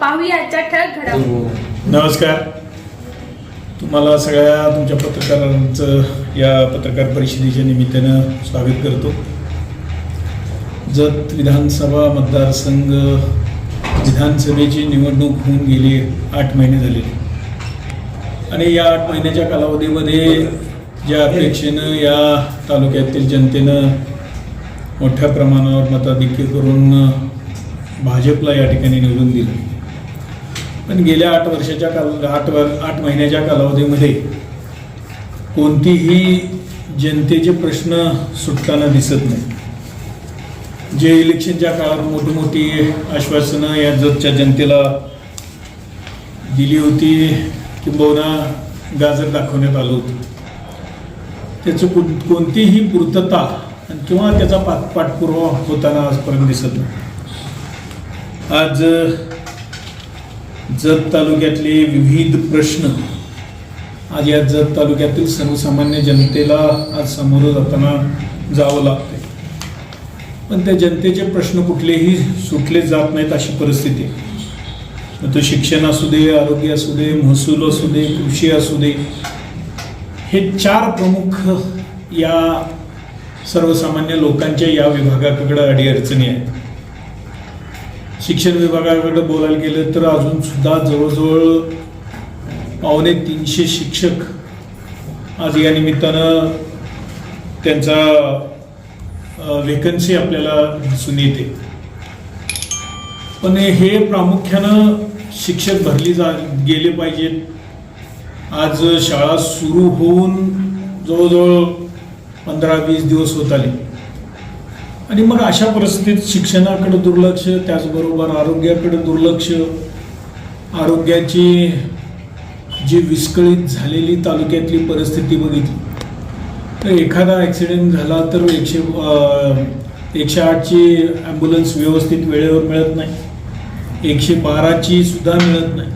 पाहूया आजच्या ठळक घडामोडी. नमस्कार. तुम्हाला सगळ्या तुमच्या पत्रकारांचं या पत्रकार परिषदेच्या निमित्तानं स्वागत करतो. जत विधानसभा मतदारसंघ विधानसभेची निवडणूक होऊन गेली आठ महिने झाले. आणि या आठ महिन्याच्या कालावधीमध्ये ज्या अपेक्षेनं या तालुक्यातील जनतेनं मोठ्या प्रमाणावर मताधिक्य करून भाजपला या ठिकाणी निवडून दिलं. पण गेल्या आठ वर्षाच्या काल आठ वर आठ महिन्याच्या कालावधीमध्ये कोणतीही जनतेचे प्रश्न सुटताना दिसत नाही. जे इलेक्शनच्या काळात मोठी मोठी आश्वासनं या जगच्या जनतेला दिली होती किंबहुना गाजर दाखवण्यात आलं होतं. त्याचं कोण कोणतीही पूर्तता किंवा त्याचा पाठ पाठपुरावा होताना आजपर्यंत दिसत नाही. आज जत तालुक्यातले विविध प्रश्न आज या जत तालुक्यातील सर्वसामान्य जनतेला आज सामोरं जाताना जावं लागते पण त्या जनतेचे प्रश्न कुठलेही सुटले जात नाहीत अशी परिस्थिती. आहे मग तो शिक्षण असू दे आरोग्य असू दे महसूल असू दे कृषी असू दे हे चार प्रमुख या सर्वसामान्य लोकांच्या या विभागाकडे अडीअडचणी आहेत. शिक्षण विभागाकडे बोलायला गेलं तर अजून सुद्धा जवळजवळ पावणे तीनशे शिक्षक आज या निमित्तानं त्यांचा वेकन्सी आपल्याला दिसून येते. पण हे प्रामुख्यानं शिक्षक भरली जा गेले पाहिजेत. आज शाळा सुरू होऊन जवळजवळ पंधरा वीस दिवस होत आले. आणि मग अशा परिस्थितीत शिक्षणाकडे दुर्लक्ष त्याचबरोबर आरोग्याकडे दुर्लक्ष आरोग्याची जी विस्कळीत झालेली तालुक्यातली परिस्थिती बघितली. तर एखादा ॲक्सिडेंट झाला तर एकशे एकशे आठची ॲम्ब्युलन्स व्यवस्थित वेळेवर मिळत नाही. एकशे बाराची सुद्धा मिळत नाही.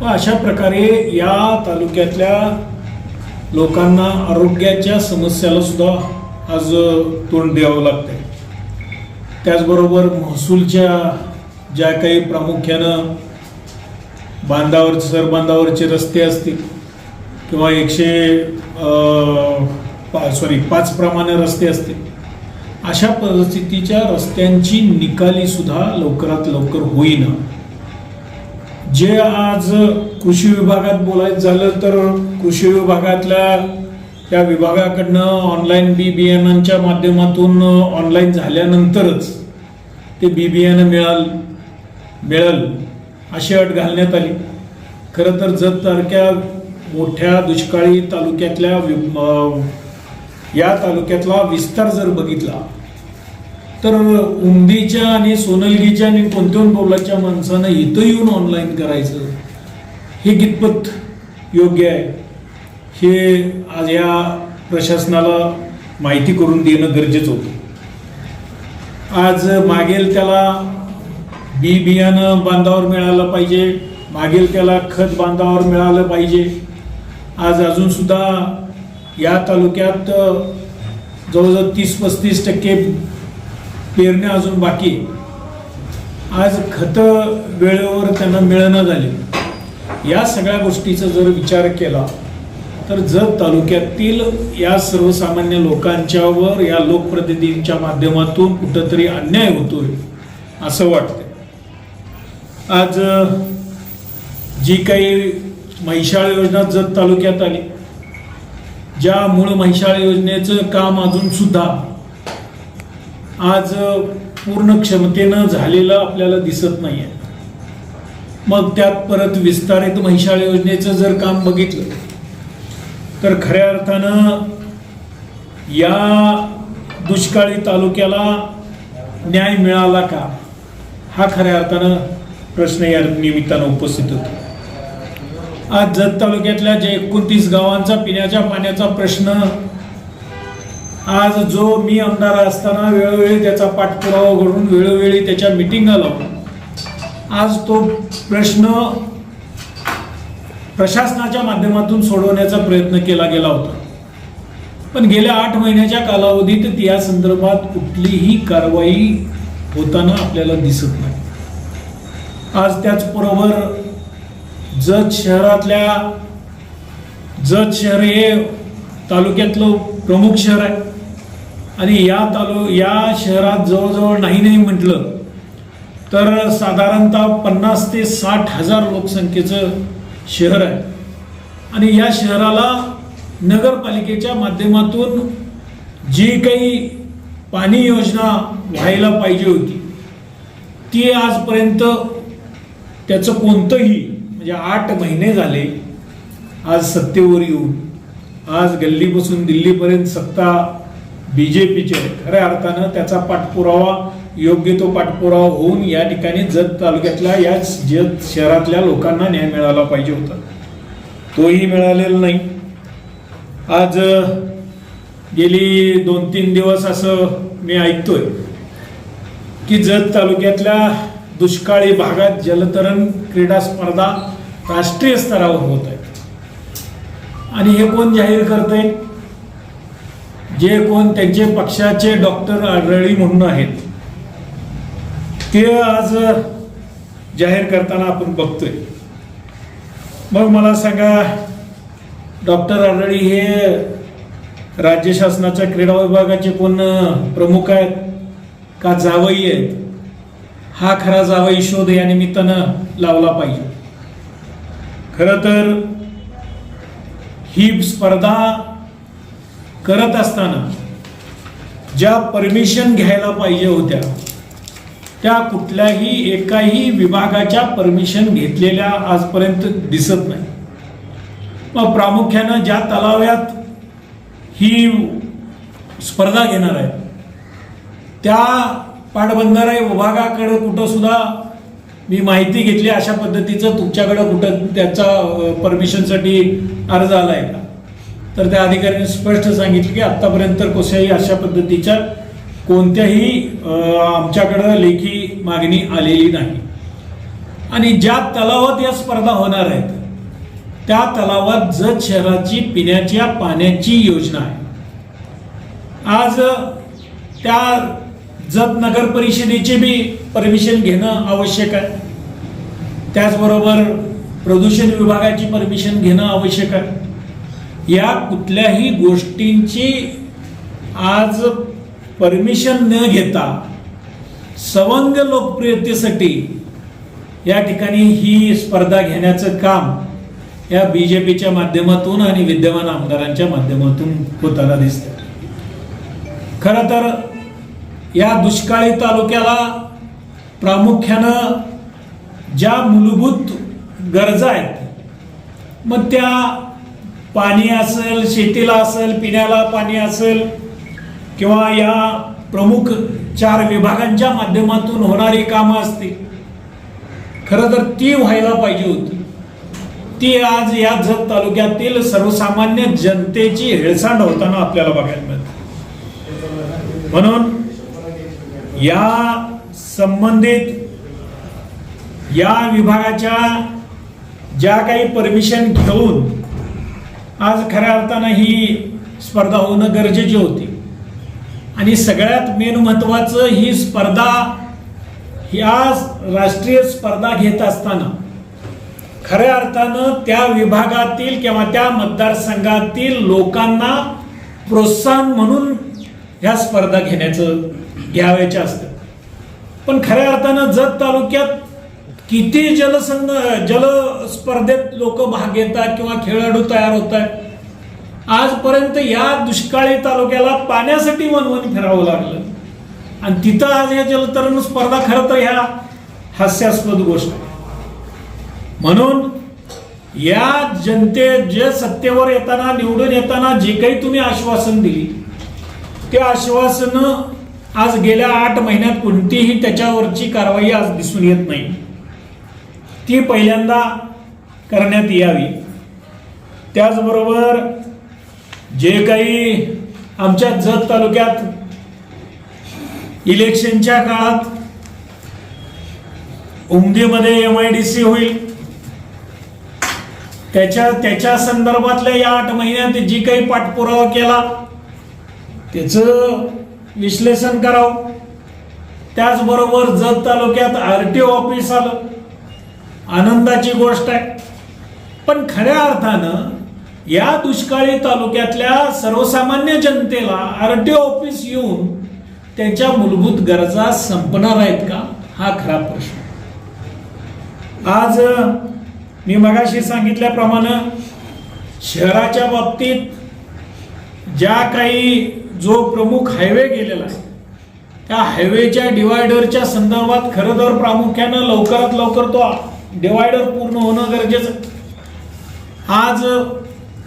व अशा प्रकारे या तालुक्यातल्या लोकांना आरोग्याच्या समस्याला सुद्धा आज तोंड द्यावं लागतंय. त्याचबरोबर महसूलच्या ज्या काही प्रामुख्यानं बांधावर सरबांधावरचे रस्ते असतील किंवा एकशे पा सॉरी पाच प्रमाणे रस्ते असतील अशा परिस्थितीच्या रस्त्यांची निकाली सुद्धा लवकरात लवकर होईना. जे आज कृषी विभागात बोलायचं झालं तर कृषी विभागातल्या त्या विभागाकडनं ऑनलाईन बी बियाणांच्या माध्यमातून ऑनलाईन झाल्यानंतरच ते बी बियाणं मिळाल मिळेल अशी अट घालण्यात आली. खरं तर जतसारख्या मोठ्या दुष्काळी तालुक्यातल्या वि- या तालुक्यातला विस्तार जर बघितला तर उमदीच्या आणि सोनलगीच्या आणि कोणत्याही बोलाच्या माणसानं इथं येऊन ऑनलाईन करायचं हे कितपत योग्य आहे? हे आज या प्रशासनाला माहिती करून देणं गरजेचं होतं. आज मागेल त्याला बी बियाणं बांधावर मिळालं पाहिजे मागेल त्याला खत बांधावर मिळालं पाहिजे. आज अजूनसुद्धा या तालुक्यात जवळजवळ तीस पस्तीस टक्के पेरणे अजून बाकी आज खतं वेळेवर त्यांना मिळणं झाले. या सगळ्या गोष्टीचा जर विचार केला तर जत तालुक्यातील या सर्वसामान्य लोकांच्यावर या लोकप्रतिनिधींच्या माध्यमातून कुठंतरी अन्याय होतोय असं वाटतंय. आज जी काही महिशाळ योजना जत तालुक्यात आली ज्या मूळ महिशाळ योजनेचं काम अजून सुद्धा आज पूर्ण क्षमतेनं झालेलं आपल्याला दिसत नाही आहे मग त्यात परत विस्तारित महिशाळ योजनेचं जर काम बघितलं तर खऱ्या अर्थानं या दुष्काळी तालुक्याला न्याय मिळाला का? हा खऱ्या अर्थानं प्रश्न या निमित्तानं उपस्थित होतो. आज जत तालुक्यातल्या जे एकोणतीस गावांचा पिण्याच्या पाण्याचा प्रश्न आज जो मी आमदार असताना वेळोवेळी त्याचा पाठपुरावा करून वेळोवेळी त्याच्या मिटिंगा लावून आज तो प्रश्न प्रशासनाच्या माध्यमातून सोडवण्याचा प्रयत्न केला गेला होता. पण गेल्या आठ महिन्याच्या कालावधीत या संदर्भात कुठलीही कारवाई होताना आपल्याला दिसत नाही. आज त्याचबरोबर जत शहरातल्या जत शहर हे तालुक्यातलं प्रमुख शहर आहे. आणि या तालु या शहरात जवळजवळ नाही नाही म्हटलं तर साधारणतः पन्नास ते साठ हजार लोकसंख्येचं शहर आहे. आणि या शहराला नगरपालिकेच्या माध्यमातून जी काही पाणी योजना व्हायला पाहिजे होती ती आजपर्यंत त्याचं कोणतंही म्हणजे आठ महिने झाले आज सत्तेवर येऊन आज गल्लीपासून दिल्लीपर्यंत सत्ता बी जे पीची आहे. खऱ्या अर्थानं त्याचा पाठपुरावा योग्य तो पाठपुरावा होऊन या ठिकाणी जत तालुक्यातल्या या जत शहरातल्या लोकांना न्याय मिळाला पाहिजे होता. तोही मिळालेला नाही. आज गेली दोन तीन दिवस असं मी ऐकतोय की जत तालुक्यातल्या दुष्काळी भागात जलतरण क्रीडा स्पर्धा राष्ट्रीय स्तरावर होत आहेत. आणि हे कोण जाहीर करते जे कोण त्यांचे पक्षाचे डॉक्टर आढळी म्हणून आहेत. ते आज जाहीर करताना आपण बघतोय. मग मला सांगा डॉक्टर आढळी हे राज्य शासनाच्या क्रीडा विभागाचे कोण प्रमुख आहेत? का जावई आहेत? हा खरा जावई शोध या निमित्तानं लावला पाहिजे. खरं तर ही स्पर्धा करत असताना ज्या परमिशन घ्यायला पाहिजे होत्या त्या कुठल्याही एकाही विभागाच्या परमिशन घेतलेल्या आजपर्यंत दिसत नाही. मग प्रामुख्यानं ज्या तलाव्यात ही स्पर्धा घेणार आहे त्या पाटबंधारे विभागाकडे कुठं सुद्धा मी माहिती घेतली अशा पद्धतीचं तुमच्याकडं कुठं त्याचा परमिशनसाठी अर्ज आला आहे का? तर त्या अधिकाऱ्यांनी स्पष्ट सांगितलं की आत्तापर्यंत कशाही अशा पद्धतीच्या कोणत्याही आमच्याकडं लेखी मागणी आलेली नाही. आणि ज्या तलावात या स्पर्धा होणार आहेत त्या तलावात जत शहराची पिण्याच्या पाण्याची योजना आहे. आज त्या जत नगर परिषदेचे बी परमिशन घेणं आवश्यक आहे. त्याचबरोबर प्रदूषण विभागाची परमिशन घेणं आवश्यक आहे. या कुठल्याही गोष्टींची आज परमिशन न घेता सवंग लोकप्रियतेसाठी या ठिकाणी ही स्पर्धा घेण्याचं काम या बी जे पीच्या माध्यमातून आणि विद्यमान आमदारांच्या माध्यमातून होताना दिसतं खरं तर या दुष्काळी तालुक्याला प्रामुख्यानं ज्या मूलभूत गरजा आहेत मग त्या पाणी असेल शेतीला असेल पिण्याला पाणी असेल किंवा या प्रमुख चार विभागांच्या माध्यमातून होणारी कामं असतील. खरं तर ती व्हायला पाहिजे होती. ती आज या जत तालुक्यातील सर्वसामान्य जनतेची हेळसांड होताना आपल्याला बघायला मिळते. म्हणून या संबंधित या विभागाच्या ज्या काही परमिशन घेऊन आज खऱ्या अर्थानं ही स्पर्धा होणं गरजेची होती. आणि सगळ्यात मेन महत्वाचं ही स्पर्धा ह्या राष्ट्रीय स्पर्धा घेत असताना खऱ्या अर्थानं त्या विभागातील किंवा त्या मतदारसंघातील लोकांना प्रोत्साहन म्हणून ह्या स्पर्धा घेण्याचं घ्यावायच्या असतं. पण खऱ्या अर्थानं जत तालुक्यात किती जलसंघ जल स्पर्धेत लोक भाग घेतात किंवा खेळाडू तयार होत आहेत आजपर्यंत या दुष्काळी तालुक्याला पाण्यासाठी वनवन फिरावं लागलं. आणि तिथं आज या जलतरण स्पर्धा खरं तर ह्या हास्यास्पद गोष्ट. आहे म्हणून या जनते जे सत्तेवर येताना निवडून येताना जे काही तुम्ही आश्वासन दिली ते आश्वासनं आज गेल्या आठ महिन्यात कोणतीही त्याच्यावरची कारवाई आज दिसून येत नाही. ती पहिल्यांदा करण्यात यावी. त्याचबरोबर जे काही आमच्या जत तालुक्यात इलेक्शनच्या काळात उमदीमध्ये एम आय डी सी होईल त्याच्या त्याच्या संदर्भातल्या या आठ महिन्यात जी काही पाठपुरावा केला त्याचं विश्लेषण करावं. त्याचबरोबर जत तालुक्यात आर टी ओ ऑफिस आलं. आनंदाची गोष्ट आहे. पण खऱ्या अर्थानं या दुष्काळी तालुक्यातल्या सर्वसामान्य जनतेला आर टी ऑफिस येऊन त्यांच्या मूलभूत गरजा संपणार आहेत का? हा खरा प्रश्न. आज मी मगाशी सांगितल्याप्रमाणे शहराच्या बाबतीत ज्या काही जो प्रमुख हायवे गेलेला आहे त्या हायवेच्या डिवायडरच्या संदर्भात खरं तर प्रामुख्यानं लवकरात लवकर तो डिवायडर पूर्ण होणं गरजेचं आज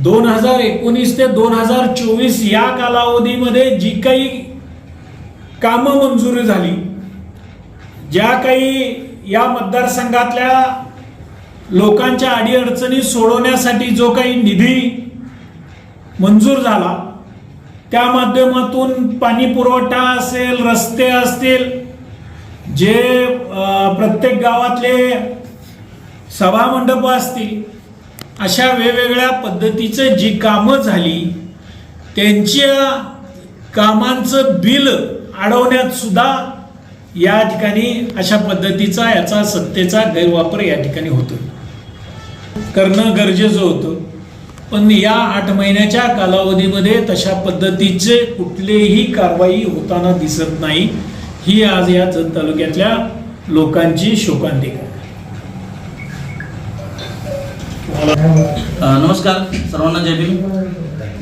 दोन हजार एकोणीस ते दोन हजार चोवीस या कालावधीमध्ये जी काही कामं मंजुरी झाली ज्या काही या मतदारसंघातल्या लोकांच्या अडीअडचणी सोडवण्यासाठी जो काही निधी मंजूर झाला त्या माध्यमातून पाणी पुरवठा असेल रस्ते असतील जे प्रत्येक गावातले सभामंडप असतील अशा वेगवेगळ्या पद्धतीचं जी कामं झाली त्यांच्या कामांचं बिल अडवण्यात सुद्धा या ठिकाणी अशा पद्धतीचा याचा सत्तेचा गैरवापर या ठिकाणी होतो करणं गरजेचं होतं. पण या आठ महिन्याच्या कालावधीमध्ये तशा पद्धतीचे कुठलेही कारवाई होताना दिसत नाही. ही आज या जत तालुक्यातल्या लोकांची शोकांतिका. नमस्कार सर्वांना जय भीम.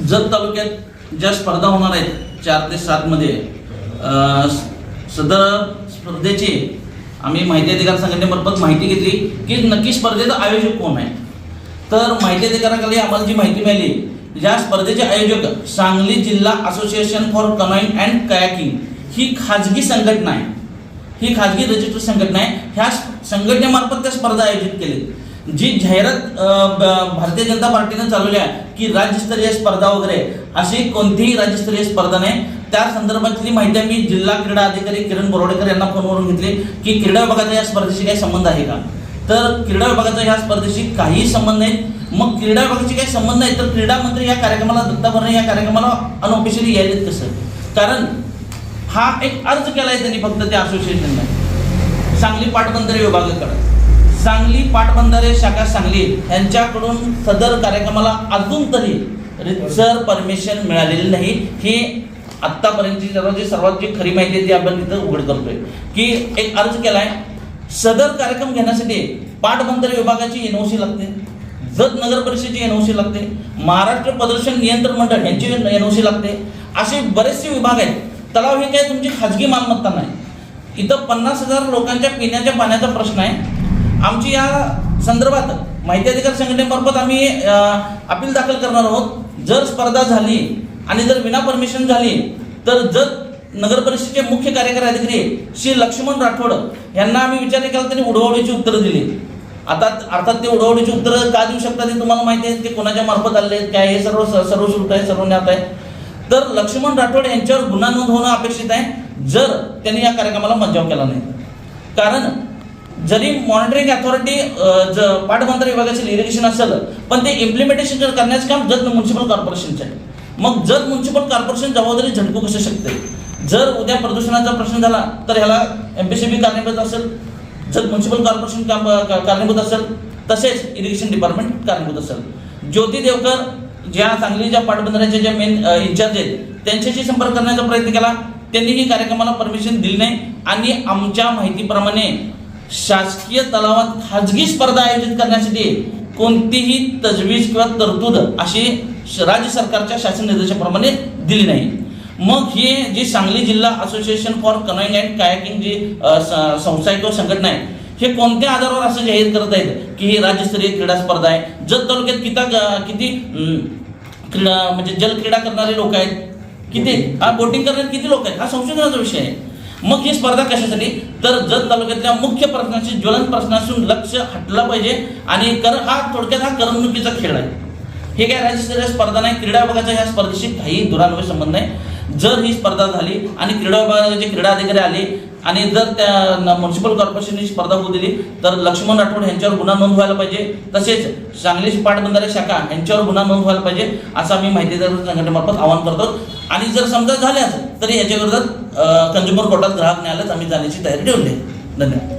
जत तालुक्यात ज्या स्पर्धा होणार आहेत चार ते सातमध्ये सदर स्पर्धेची आम्ही माहिती अधिकार संघटनेमार्फत माहिती घेतली की नक्की स्पर्धेचं आयोजक कोण आहे? तर माहिती अधिकाराखाली आम्हाला जी माहिती मिळाली या स्पर्धेचे आयोजक सांगली जिल्हा association for canoeing and kayaking ही खाजगी संघटना आहे. ही खाजगी रजिस्टर संघटना आहे. ह्या संघटनेमार्फत त्या स्पर्धा आयोजित केली जी जाहिरात भारतीय जनता पार्टीनं चालवली आहे की राज्यस्तरीय स्पर्धा वगैरे अशी कोणतीही राज्यस्तरीय स्पर्धा नाही. त्या संदर्भातली माहिती मी जिल्हा क्रीडा अधिकारी किरण बोरोडेकर यांना फोनवरून घेतली की क्रीडा विभागाचा या स्पर्धेशी काही संबंध आहे का? तर क्रीडा विभागाचा या स्पर्धेशी काहीही संबंध नाही. मग क्रीडा विभागाशी काही संबंध नाही तर क्रीडा मंत्री या कार्यक्रमाला दत्ता भरणे या कार्यक्रमाला अनऑफिशियली यायलेत कसं? कारण हा एक अर्ज केलाय त्यांनी फक्त त्या असोसिएशनने सांगली पाटबंधारे विभागाकडे. सांगली पाटबंधारे शाखा सांगली यांच्याकडून सदर कार्यक्रमाला अजून तरी रितसर परमिशन मिळालेली नाही. हे आत्तापर्यंतची सर्वात जी सर्वात जी खरी माहिती आहे ती आपण तिथं उघड करतोय. की एक अर्ज केला आहे सदर कार्यक्रम घेण्यासाठी पाटबंधारे विभागाची एनओसी लागते जत नगर परिषदेची एनओसी लागते महाराष्ट्र प्रदर्शन नियंत्रण मंडळ यांची एनओसी लागते. असे बरेचसे विभाग आहेत. तलाव हे काय तुमची खाजगी मालमत्ता नाही. इथं पन्नास हजार लोकांच्या पिण्याच्या पाण्याचा प्रश्न आहे. आमची या संदर्भात माहिती अधिकार संघटनेमार्फत आम्ही अपील दाखल करणार आहोत. जर स्पर्धा झाली आणि जर विना परमिशन झाली तर जत नगर परिषदेचे मुख्य कार्यकारी अधिकारी श्री लक्ष्मण राठोड यांना आम्ही विचार केला त्यांनी उडवडीची उत्तरं दिली. आता अर्थात ते उडवडीची उत्तरं का देऊ शकतात हे तुम्हाला माहिती आहे. ते कोणाच्या मार्फत आले आहेत काय हे सर्व सर्व श्रुत आहे सर्व ज्ञात आहे. तर लक्ष्मण राठोड यांच्यावर गुन्हा नोंद होणं अपेक्षित आहे. जर त्यांनी या कार्यक्रमाला मज्जाव केला नाही. कारण जरी मॉनिटरिंग अथॉरिटी पाटबंधारे विभागाचे इरिगेशन असेल पण ते इम्प्लिमेंटेशन करण्याचं काम जत म्युन्सिपल कॉर्पोरेशनचे आहे. मग जत म्युन्सिपल कॉर्पोरेशन जबाबदारी झटकू कसं शकते? जर उद्या प्रदूषणाचा प्रश्न झाला तर ह्याला एम पी सी बी कारणीभूत असेल जर म्युन्सिपल कॉर्पोरेशन काम का- कारणीभूत असेल तसेच इरिगेशन डिपार्टमेंट कारणीभूत असेल. ज्योती देवकर ज्या सांगलीच्या पाटबंधाऱ्याच्या ज्या मेन इन्चार्ज आहेत त्यांच्याशी संपर्क करण्याचा प्रयत्न केला. त्यांनीही कार्यक्रमाला परमिशन दिली नाही. आणि आमच्या माहितीप्रमाणे शासकीय तलावात खाजगी स्पर्धा आयोजित करण्यासाठी कोणतीही तजवीज किंवा तरतूद अशी राज्य सरकारच्या शासन निर्देशाप्रमाणे दिली नाही. मग हे जी सांगली जिल्हा association for canoeing and kayaking जी संस्था आहे किंवा संघटना आहे हे कोणत्या आधारावर असं जाहीर करत आहेत की ही राज्यस्तरीय क्रीडा स्पर्धा आहे? जत तालुक्यात किता किती क्रीडा म्हणजे जलक्रीडा करणारे लोक आहेत? किती? हा बोटिंग करणारे किती लोक आहेत? हा संशोधनाचा विषय आहे. मग ही स्पर्धा कशासाठी? तर जत तालुक्यातल्या मुख्य प्रश्नाशी ज्वलंत प्रश्नासून लक्ष हटलं पाहिजे. आणि कर हा थोडक्यात हा करमणुकीचा खेळ आहे. हे काय राज्यस्तरीय स्पर्धा नाही क्रीडा विभागाच्या ह्या स्पर्धेशी काही दुरान्वय संबंध नाही. जर ही स्पर्धा झाली आणि क्रीडा विभागाचे क्रीडा अधिकारी आले आणि जर त्या म्युन्सिपल कॉर्पोरेशनने स्पर्धा होऊ दिली तर लक्ष्मण राठोड यांच्यावर गुन्हा नोंद व्हायला पाहिजे. तसेच सांगली पाटबंधारे शाखा यांच्यावर गुन्हा नोंद व्हायला पाहिजे असं आम्ही माहितीदार संघटनेमार्फत आवाहन करतो. आणि जर समजा झाल्यास तरी याच्याविरोधात कन्झ्युमर कंझ्युमर कोर्टात ग्राहक न्यायालयात आम्ही जाण्याची तयारी ठेवली आहे धन्यवाद.